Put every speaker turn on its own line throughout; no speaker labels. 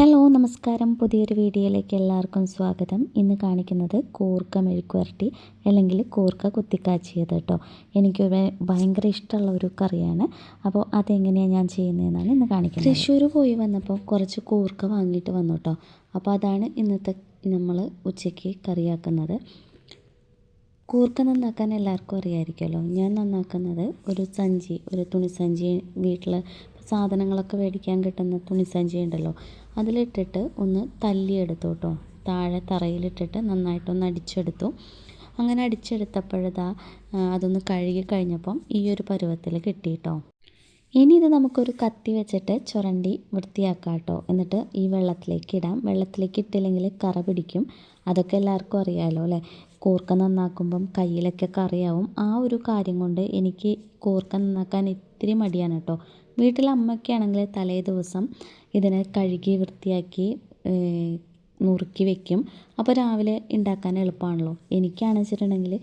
hello നമസ്കാരം പുതിയൊരു വീഡിയോയിലേക്ക് എല്ലാവർക്കും സ്വാഗതം ഇന്ന് കാണിക്കുന്നത് കൂർക്ക മെഴുക്കുവരട്ടി അല്ലെങ്കിൽ കൂർക്ക കുത്തിക്കാച്ചിയത് കേട്ടോ എനിക്ക് ഭയങ്കര ഇഷ്ടമുള്ള ഒരു കറിയാണ് അപ്പോൾ അതെങ്ങനെയാണ് ഞാൻ ചെയ്യുന്നതെന്നാണ് ഇന്ന് കാണിക്കുന്നത് തൃശ്ശൂർ പോയി വന്നപ്പോൾ കുറച്ച് കൂർക്ക വാങ്ങിയിട്ട് വന്നു കേട്ടോ അപ്പോൾ അതാണ് ഇന്നത്തെ നമ്മൾ ഉച്ചയ്ക്ക് കറിയാക്കുന്നത് കൂർക്ക നന്നാക്കാൻ എല്ലാവർക്കും അറിയാമായിരിക്കുമല്ലോ ഞാൻ നന്നാക്കുന്നത് ഒരു സഞ്ചി ഒരു തുണി സഞ്ചി വീട്ടിൽ സാധനങ്ങളൊക്കെ മേടിക്കാൻ കിട്ടുന്ന തുണിസഞ്ചി ഉണ്ടല്ലോ അതിലിട്ടിട്ട് ഒന്ന് തല്ലിയെടുത്തു കേട്ടോ താഴെ തറയിലിട്ടിട്ട് നന്നായിട്ടൊന്ന് അടിച്ചെടുത്തു അങ്ങനെ അടിച്ചെടുത്തപ്പോഴതാ അതൊന്ന് കഴുകി കഴിഞ്ഞപ്പം ഈ ഒരു പരുവത്തിൽ കിട്ടിയിട്ടോ ഇനി ഇത് നമുക്കൊരു കത്തി വെച്ചിട്ട് ചുരണ്ടി വൃത്തിയാക്കാം കേട്ടോ എന്നിട്ട് ഈ വെള്ളത്തിലേക്ക് ഇടാം വെള്ളത്തിലേക്ക് ഇട്ടില്ലെങ്കിൽ കറ പിടിക്കും അതൊക്കെ എല്ലാവർക്കും അറിയാമല്ലോ അല്ലേ കൂർക്ക നന്നാക്കുമ്പം കയ്യിലൊക്കെ കറിയാവും ആ ഒരു കാര്യം കൊണ്ട് എനിക്ക് കൂർക്ക നന്നാക്കാൻ ഇത്തിരി മടിയാണ് കേട്ടോ വീട്ടിലെ അമ്മയ്ക്കാണെങ്കിൽ തലേ ദിവസം ഇതിനെ കഴുകി വൃത്തിയാക്കി നുറുക്കി വെക്കും അപ്പോൾ രാവിലെ ഉണ്ടാക്കാൻ എളുപ്പമാണല്ലോ എനിക്കാണെന്ന് വെച്ചിട്ടുണ്ടെങ്കിൽ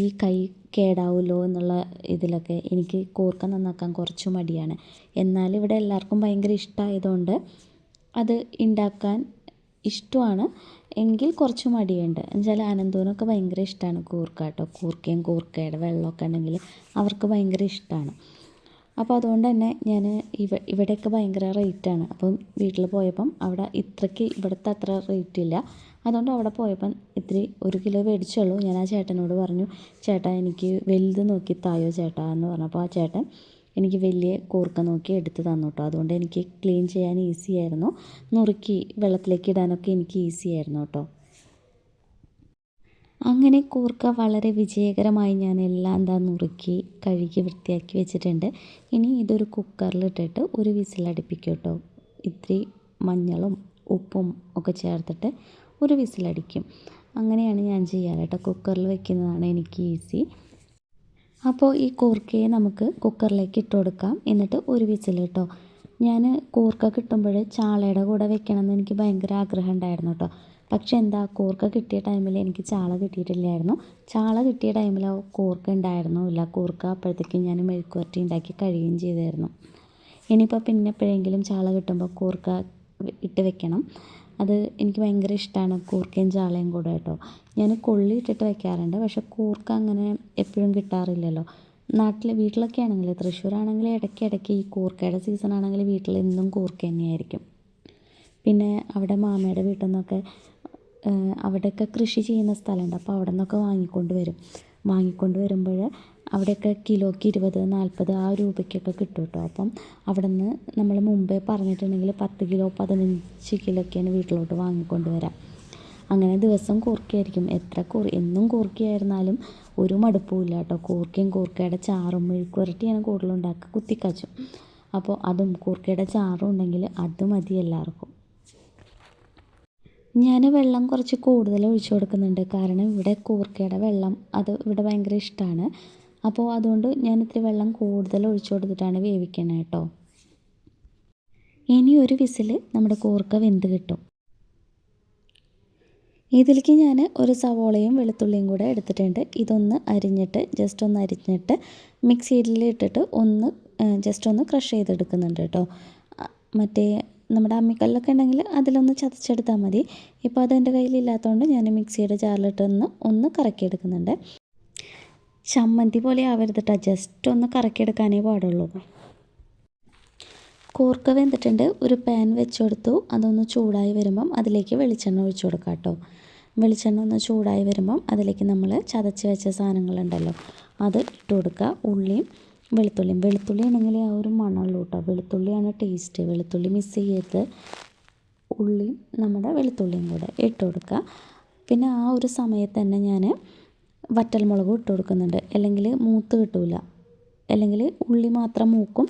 ഈ കൈ കേടാവുമല്ലോ എന്നുള്ള ഇതിലൊക്കെ എനിക്ക് കോർക്ക നന്നാക്കാൻ കുറച്ച് മടിയാണ് എന്നാൽ ഇവിടെ എല്ലാവർക്കും ഭയങ്കര ഇഷ്ടമായതുകൊണ്ട് അത് ഉണ്ടാക്കാൻ ഇഷ്ടമാണ് എങ്കിൽ കുറച്ച് മടിയുണ്ട് എന്നുവെച്ചാൽ അനന്തൂനൊക്കെ ഭയങ്കര ഇഷ്ടമാണ് കൂർക്ക കേട്ടോ കൂർക്കയും കൂർക്കയുടെ വെള്ളമൊക്കെ ഉണ്ടെങ്കിൽ അവർക്ക് ഭയങ്കര ഇഷ്ടമാണ് അപ്പോൾ അതുകൊണ്ട് തന്നെ ഞാൻ ഇവ ഇവിടെയൊക്കെ ഭയങ്കര റേറ്റാണ് അപ്പം വീട്ടിൽ പോയപ്പം അവിടെ ഇത്രയ്ക്ക് ഇവിടുത്തെ അത്ര റേറ്റ് ഇല്ല അതുകൊണ്ട് അവിടെ പോയപ്പം ഇത്തിരി ഒരു കിലോ മേടിച്ചുള്ളൂ ഞാൻ ആ ചേട്ടനോട് പറഞ്ഞു ചേട്ടാ എനിക്ക് വലുത് നോക്കി തായോ ചേട്ടാ എന്ന് പറഞ്ഞപ്പോൾ ആ ചേട്ടൻ എനിക്ക് വലിയ കൂർക്ക നോക്കി എടുത്ത് തന്നു കേട്ടോ അതുകൊണ്ട് എനിക്ക് ക്ലീൻ ചെയ്യാൻ ഈസി ആയിരുന്നു നുറുക്കി വെള്ളത്തിലേക്ക് ഇടാനൊക്കെ എനിക്ക് ഈസി ആയിരുന്നു കേട്ടോ അങ്ങനെ കൂർക്ക വളരെ വിജയകരമായി ഞാൻ എല്ലാം എന്താ നുറുക്കി കഴുകി വൃത്തിയാക്കി വെച്ചിട്ടുണ്ട് ഇനി ഇതൊരു കുക്കറിലിട്ടിട്ട് ഒരു വിസിലടിപ്പിക്കും കേട്ടോ ഇത്തിരി മഞ്ഞളും ഉപ്പും ഒക്കെ ചേർത്തിട്ട് ഒരു വിസിലടിക്കും അങ്ങനെയാണ് ഞാൻ ചെയ്യാറ് കേട്ടോ കുക്കറിൽ വെക്കുന്നതാണ് എനിക്ക് ഈസി അപ്പോൾ ഈ കൂർക്കയെ നമുക്ക് കുക്കറിലേക്ക് ഇട്ട് കൊടുക്കാം എന്നിട്ട് ഒരു വിസിൽ കേട്ടോ ഞാൻ കൂർക്ക കിട്ടുമ്പോൾ ചാളയുടെ കൂടെ വെക്കണം എന്ന് എനിക്ക് ഭയങ്കര ആഗ്രഹം ഉണ്ടായിരുന്നു കേട്ടോ പക്ഷേ എന്താ കൂർക്ക കിട്ടിയ ടൈമിൽ എനിക്ക് ചാള കിട്ടിയിട്ടില്ലായിരുന്നു ചാള കിട്ടിയ ടൈമിൽ കൂർക്ക ഇല്ല കൂർക്ക അപ്പോഴത്തേക്കും ഞാൻ മെഴുക്കുവരട്ടി ഉണ്ടാക്കി കഴിയുകയും ചെയ്തായിരുന്നു ഇനിയിപ്പോൾ പിന്നെ എപ്പോഴെങ്കിലും ചാള കിട്ടുമ്പോൾ കൂർക്ക ഇട്ട് വെക്കണം അത് എനിക്ക് ഭയങ്കര ഇഷ്ടമാണ് കൂർക്കയും ചാളയും കൂടെ കേട്ടോ ഞാൻ കൊള്ളി ഇട്ടിട്ട് വെക്കാറുണ്ട് പക്ഷേ കൂർക്ക അങ്ങനെ എപ്പോഴും കിട്ടാറില്ലല്ലോ നാട്ടിൽ വീട്ടിലൊക്കെ ആണെങ്കിൽ തൃശ്ശൂരാണെങ്കിൽ ഇടയ്ക്കിടയ്ക്ക് ഈ കൂർക്കയുടെ സീസൺ ആണെങ്കിൽ വീട്ടിൽ എന്നും കൂർക്ക തന്നെയായിരിക്കും പിന്നെ അവിടെ മാമയുടെ വീട്ടിൽ നിന്നൊക്കെ അവിടെയൊക്കെ കൃഷി ചെയ്യുന്ന സ്ഥലമുണ്ട് അപ്പോൾ അവിടെ നിന്നൊക്കെ വാങ്ങിക്കൊണ്ട് വരും വാങ്ങിക്കൊണ്ട് വരുമ്പോൾ അവിടെയൊക്കെ കിലോയ്ക്ക് ഇരുപത് നാൽപ്പത് ആ രൂപയ്ക്കൊക്കെ കിട്ടും കേട്ടോ അപ്പം അവിടെ നിന്ന് നമ്മൾ മുമ്പേ പറഞ്ഞിട്ടുണ്ടെങ്കിൽ പത്ത് കിലോ പതിനഞ്ച് കിലോ ഒക്കെയാണ് വീട്ടിലോട്ട് വാങ്ങിക്കൊണ്ട് വരാം അങ്ങനെ ദിവസം കൂർക്കയായിരിക്കും എത്ര കൂർ എന്നും കൂർക്കയായിരുന്നാലും ഒരു മടുപ്പുമില്ല കേട്ടോ കൂർക്കയും കൂർക്കയുടെ ചാറും മെഴുക്കുരട്ടിയാണ് കൂടുതലുണ്ടാക്കി കുത്തിക്കാച്ചും അപ്പോൾ അതും കൂർക്കയുടെ ചാറും ഉണ്ടെങ്കിൽ അത് മതി എല്ലാവർക്കും ഞാൻ വെള്ളം കുറച്ച് കൂടുതൽ ഒഴിച്ച് കൊടുക്കുന്നുണ്ട് കാരണം ഇവിടെ കൂർക്കയുടെ വെള്ളം അത് ഇവിടെ ഭയങ്കര ഇഷ്ടമാണ് അപ്പോൾ അതുകൊണ്ട് ഞാൻ ഇത്തിരി വെള്ളം കൂടുതൽ ഒഴിച്ച് കൊടുത്തിട്ടാണ് വേവിക്കണേ കേട്ടോ ഇനി ഒരു വിസിൽ നമ്മുടെ കൂർക്ക വെന്ത് കിട്ടും ഇതിലേക്ക് ഞാൻ ഒരു സവോളയും വെളുത്തുള്ളിയും കൂടെ എടുത്തിട്ടുണ്ട് ഇതൊന്ന് അരിഞ്ഞിട്ട് ജസ്റ്റ് ഒന്ന് അരിഞ്ഞിട്ട് മിക്സിയിലിട്ടിട്ട് ഒന്ന് ജസ്റ്റ് ഒന്ന് ക്രഷ് ചെയ്തെടുക്കുന്നുണ്ട് കേട്ടോ മറ്റേ നമ്മുടെ അമ്മിക്കല്ലൊക്കെ ഉണ്ടെങ്കിൽ അതിലൊന്ന് ചതച്ചെടുത്താൽ മതി ഇപ്പോൾ അതെൻ്റെ കയ്യിലില്ലാത്തതുകൊണ്ട് ഞാൻ മിക്സിയുടെ ജാറിലിട്ടൊന്ന് ഒന്ന് കറക്കിയെടുക്കുന്നുണ്ട് ചമ്മന്തി പോലെ ആവരുത് കേട്ടോ ജസ്റ്റ് ഒന്ന് കറക്കിയെടുക്കാനേ പാടുള്ളൂ കൂർക്ക വെന്തിട്ടുണ്ട് ഒരു പാൻ വെച്ച് അതൊന്ന് ചൂടായി വരുമ്പം അതിലേക്ക് വെളിച്ചെണ്ണ ഒഴിച്ചു കൊടുക്കാം കേട്ടോ വെളിച്ചെണ്ണ ഒന്ന് ചൂടായി വരുമ്പം അതിലേക്ക് നമ്മൾ ചതച്ച് വെച്ച സാധനങ്ങളുണ്ടല്ലോ അത് ഇട്ട് കൊടുക്കുക ഉള്ളിയും വെളുത്തുള്ളിയും വെളുത്തുള്ളി ആണെങ്കിൽ ആ ഒരു മണമുള്ളൂ കേട്ടോ വെളുത്തുള്ളിയാണ് ടേസ്റ്റ് വെളുത്തുള്ളി മിക്സ് ചെയ്യരുത് ഉള്ളിയും നമ്മുടെ വെളുത്തുള്ളിയും കൂടെ ഇട്ട് കൊടുക്കുക പിന്നെ ആ ഒരു സമയത്ത് തന്നെ ഞാൻ വറ്റൽമുളകും ഇട്ട് കൊടുക്കുന്നുണ്ട് അല്ലെങ്കിൽ മൂത്ത് കിട്ടില്ല അല്ലെങ്കിൽ ഉള്ളി മാത്രം മൂക്കും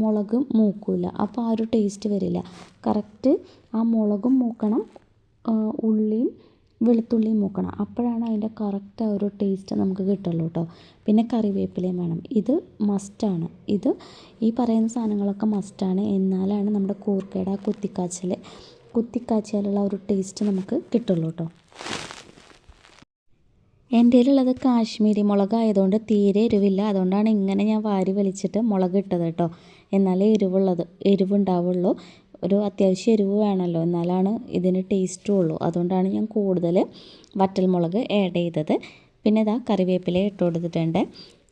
മുളകും മൂക്കില്ല അപ്പോൾ ആ ഒരു ടേസ്റ്റ് വരില്ല കറക്റ്റ് ആ മുളകും മൂക്കണം ഉള്ളിയും വെളുത്തുള്ളി മൂക്കണം അപ്പോഴാണ് അതിൻ്റെ കറക്റ്റ് ആ ഒരു ടേസ്റ്റ് നമുക്ക് കിട്ടുള്ളൂ കേട്ടോ പിന്നെ കറിവേപ്പിലയും വേണം ഇത് മസ്റ്റാണ് ഇത് ഈ പറയുന്ന സാധനങ്ങളൊക്കെ മസ്റ്റാണ് എന്നാലാണ് നമ്മുടെ കൂർക്കയുടെ ആ കുത്തിക്കാച്ചിൽ കുത്തിക്കാച്ചിയാലുള്ള ഒരു ടേസ്റ്റ് നമുക്ക് കിട്ടുള്ളൂ കേട്ടോ എൻ്റെ കയ്യിലുള്ളത് കാശ്മീരി മുളക് ആയതുകൊണ്ട് തീരെ എരിവില്ല അതുകൊണ്ടാണ് ഇങ്ങനെ ഞാൻ വാരി വലിച്ചിട്ട് മുളക് ഇട്ടത് കേട്ടോ എന്നാലേ എരിവുള്ളത് എരിവുണ്ടാവുള്ളൂ ഒരു അത്യാവശ്യം എരിവ് വേണമല്ലോ എന്നാലാണ് ഇതിന് ടേസ്റ്റും ഉള്ളൂ അതുകൊണ്ടാണ് ഞാൻ കൂടുതൽ വറ്റൽമുളക് ആഡ് ചെയ്തത് പിന്നെ ഇതാ കറിവേപ്പില ഇട്ട് കൊടുത്തിട്ടുണ്ട്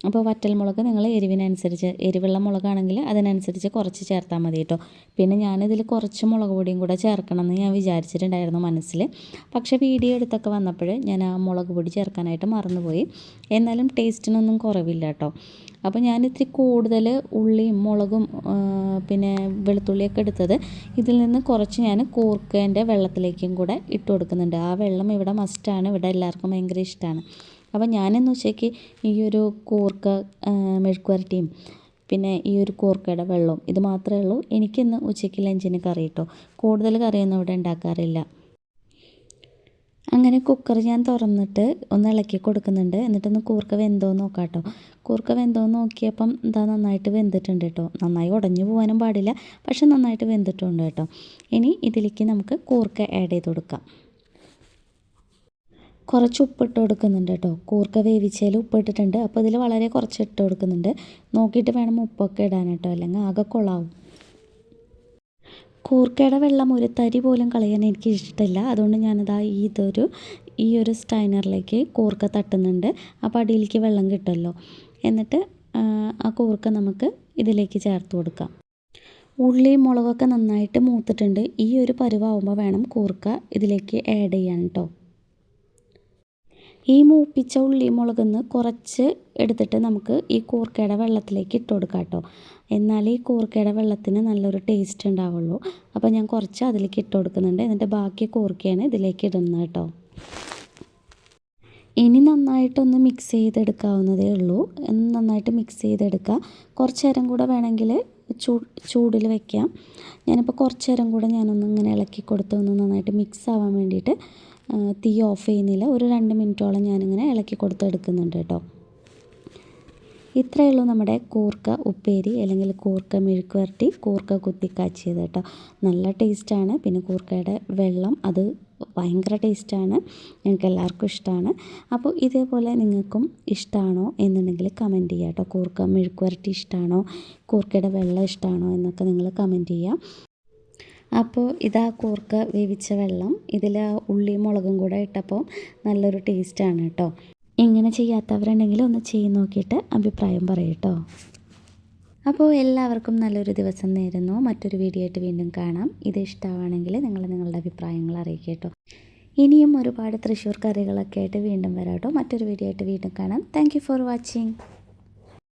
അപ്പോൾ വറ്റൽമുളക് നിങ്ങൾ എരിവിനനുസരിച്ച് എരിവുള്ള മുളകാണെങ്കിൽ അതിനനുസരിച്ച് കുറച്ച് ചേർത്താൽ മതി കേട്ടോ പിന്നെ ഞാനിതിൽ കുറച്ച് മുളക് പൊടിയും കൂടെ എന്ന് ഞാൻ വിചാരിച്ചിട്ടുണ്ടായിരുന്നു മനസ്സിൽ പക്ഷേ വീഡിയോ എടുത്തൊക്കെ വന്നപ്പോൾ ഞാൻ ആ മുളക് പൊടി ചേർക്കാനായിട്ട് മറന്നുപോയി എന്നാലും ടേസ്റ്റിനൊന്നും കുറവില്ല കേട്ടോ അപ്പോൾ ഞാൻ ഇത്തിരി കൂടുതൽ ഉള്ളിയും മുളകും പിന്നെ വെളുത്തുള്ളിയൊക്കെ എടുത്തത് ഇതിൽ നിന്ന് കുറച്ച് ഞാൻ കൂർക്കേൻ്റെ വെള്ളത്തിലേക്കും കൂടെ ഇട്ട് കൊടുക്കുന്നുണ്ട് ആ വെള്ളം ഇവിടെ മസ്റ്റാണ് ഇവിടെ എല്ലാവർക്കും ഭയങ്കര ഇഷ്ടമാണ് അപ്പോൾ ഞാനെന്ന് ഉച്ചയ്ക്ക് ഈ ഒരു കൂർക്ക മെഴുക്കുവരട്ടിയും പിന്നെ ഈ ഒരു കൂർക്കയുടെ വെള്ളവും ഇത് മാത്രമേ ഉള്ളൂ എനിക്കിന്ന് ഉച്ചയ്ക്ക് ലഞ്ചിന് കറി കിട്ടും കൂടുതൽ കറിയൊന്നും ഇവിടെ ഉണ്ടാക്കാറില്ല അങ്ങനെ കുക്കർ ഞാൻ തുറന്നിട്ട് ഒന്ന് ഇളക്കി കൊടുക്കുന്നുണ്ട് എന്നിട്ടൊന്ന് കൂർക്ക വെന്തോ നോക്കാം കേട്ടോ കൂർക്ക വെന്തോ നോക്കിയപ്പം എന്താ നന്നായിട്ട് വെന്തിട്ടുണ്ട് കേട്ടോ നന്നായി ഉടഞ്ഞു പോകാനും പാടില്ല പക്ഷെ നന്നായിട്ട് വെന്തിട്ടുണ്ട് കേട്ടോ ഇനി ഇതിലേക്ക് നമുക്ക് കൂർക്ക ആഡ് ചെയ്ത് കൊടുക്കാം കുറച്ച് ഉപ്പിട്ട് കൊടുക്കുന്നുണ്ട് കേട്ടോ കൂർക്ക വേവിച്ചതിൽ ഉപ്പിട്ടിട്ടുണ്ട് അപ്പോൾ ഇതിൽ വളരെ കുറച്ച് ഇട്ട് കൊടുക്കുന്നുണ്ട് നോക്കിയിട്ട് വേണം ഉപ്പൊക്കെ ഇടാൻ കേട്ടോ അല്ലെങ്കിൽ ആകെ കൊളാവും കൂർക്കയുടെ വെള്ളം ഒരു തരി പോലും കളയാൻ എനിക്ക് ഇഷ്ടമില്ല അതുകൊണ്ട് ഞാനതാ ഇതൊരു ഈ ഒരു സ്റ്റൈനറിലേക്ക് കൂർക്ക തട്ടുന്നുണ്ട് അപ്പോൾ അടിയിലേക്ക് വെള്ളം കിട്ടുമല്ലോ എന്നിട്ട് ആ കൂർക്ക നമുക്ക് ഇതിലേക്ക് ചേർത്ത് കൊടുക്കാം ഉള്ളി മുളകൊക്കെ നന്നായിട്ട് മൂത്തിട്ടുണ്ട് ഈ ഒരു പരുവാകുമ്പോൾ വേണം കൂർക്ക ഇതിലേക്ക് ആഡ് ചെയ്യാൻ കേട്ടോ ഈ മൂപ്പിച്ച ഉള്ളി മുളകെന്ന് കുറച്ച് എടുത്തിട്ട് നമുക്ക് ഈ കൂർക്കയുടെ വെള്ളത്തിലേക്ക് ഇട്ട് കൊടുക്കാം കേട്ടോ എന്നാലേ ഈ കൂർക്കയുടെ വെള്ളത്തിന് നല്ലൊരു ടേസ്റ്റ് ഉണ്ടാവുള്ളൂ അപ്പോൾ ഞാൻ കുറച്ച് അതിലേക്ക് ഇട്ട് കൊടുക്കുന്നുണ്ട് എന്നിട്ട് ബാക്കി കൂർക്കയാണ് ഇതിലേക്ക് ഇടുന്നത് കേട്ടോ ഇനി നന്നായിട്ടൊന്ന് മിക്സ് ചെയ്തെടുക്കാവുന്നതേ ഉള്ളൂ നന്നായിട്ട് മിക്സ് ചെയ്തെടുക്കുക കുറച്ച് നേരം കൂടെ വേണമെങ്കിൽ ചൂ ചൂടിൽ വെക്കാം ഞാനിപ്പോൾ കുറച്ച് നേരം കൂടെ ഞാനൊന്ന് ഇങ്ങനെ ഇളക്കി കൊടുത്ത് ഒന്ന് നന്നായിട്ട് മിക്സ് ആവാൻ വേണ്ടിയിട്ട് തീ ഓഫ് ചെയ്യുന്നില്ല ഒരു രണ്ട് മിനിറ്റോളം ഞാനിങ്ങനെ ഇളക്കി എടുക്കുന്നുണ്ട് കേട്ടോ ഇത്രയേ ഉള്ളൂ നമ്മുടെ കൂർക്ക ഉപ്പേരി അല്ലെങ്കിൽ കൂർക്ക മെഴുക്ക് വരട്ടി കൂർക്ക കുത്തി കേട്ടോ നല്ല ടേസ്റ്റാണ് പിന്നെ കൂർക്കയുടെ വെള്ളം അത് ഭയങ്കര ടേസ്റ്റാണ് ഞങ്ങൾക്ക് എല്ലാവർക്കും ഇഷ്ടമാണ് അപ്പോൾ ഇതേപോലെ നിങ്ങൾക്കും ഇഷ്ടമാണോ എന്നുണ്ടെങ്കിൽ കമൻറ്റ് ചെയ്യാം കേട്ടോ കൂർക്ക മെഴുക്ക് വരട്ടി ഇഷ്ടമാണോ കൂർക്കയുടെ വെള്ളം ഇഷ്ടമാണോ എന്നൊക്കെ നിങ്ങൾ കമൻറ്റ് ചെയ്യുക അപ്പോൾ ഇതാ കൂർക്ക വേവിച്ച വെള്ളം ഇതിൽ ആ ഉള്ളിയും മുളകും കൂടെ ഇട്ടപ്പോൾ നല്ലൊരു ടേസ്റ്റാണ് കേട്ടോ ഇങ്ങനെ ചെയ്യാത്തവരുണ്ടെങ്കിൽ ഒന്ന് ചെയ്ത് നോക്കിയിട്ട് അഭിപ്രായം പറയട്ടോ അപ്പോൾ എല്ലാവർക്കും നല്ലൊരു ദിവസം നേരുന്നു മറ്റൊരു വീഡിയോ ആയിട്ട് വീണ്ടും കാണാം ഇത് ഇഷ്ടമാണെങ്കിൽ നിങ്ങൾ നിങ്ങളുടെ അഭിപ്രായങ്ങൾ അറിയിക്കട്ടോ ഇനിയും ഒരുപാട് തൃശ്ശൂർ കറികളൊക്കെ ആയിട്ട് വീണ്ടും വരാം കേട്ടോ മറ്റൊരു വീഡിയോ ആയിട്ട് വീണ്ടും കാണാം താങ്ക് ഫോർ വാച്ചിങ്